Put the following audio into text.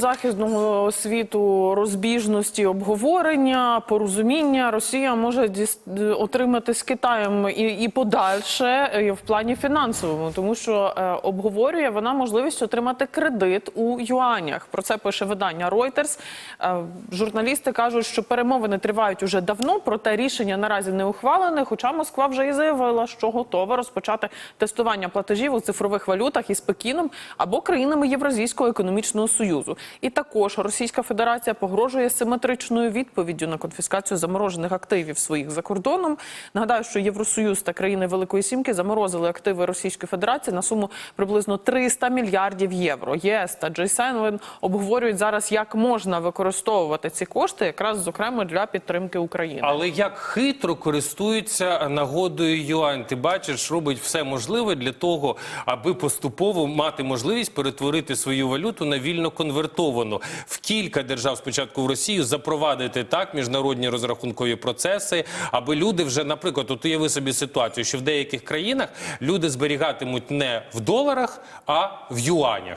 західного світу розбіжності обговорення, порозуміння Росія може отримати з Китаєм і, і подальше е, в плані фінансовому, тому що е, обговорює вона можливість отримати кредит у юанях. Про це пише видання Reuters. Е, журналісти кажуть, що перемовини тривають уже давно, проте рішення наразі не ухвалене. Хоча Москва вже і заявила, що готова розпочати тестування платежів у цифрових валютах із Пекіном або країнами Євразійського економічного союзу. І також Російська Федерація погрожує симетричною відповіддю на конфіскацію заморожених активів своїх за кордоном. Нагадаю, що Євросоюз та країни Великої Сімки заморозили активи Російської Федерації на суму приблизно 300 мільярдів євро. ЄС та G7 обговорюють зараз, як можна використовувати ці кошти, якраз зокрема для підтримки України. Але як хитро користуються нагодою юань. Ти бачиш, робить все можливе для того, аби поступово мати можливість перетворити свою валюту на вільно конвертовану. В кілька держав, спочатку в Росію, запровадити так міжнародні розрахункові процеси, аби люди вже, наприклад, от уяви собі ситуацію, що в деяких країнах люди зберігатимуть не в доларах, а в юанях.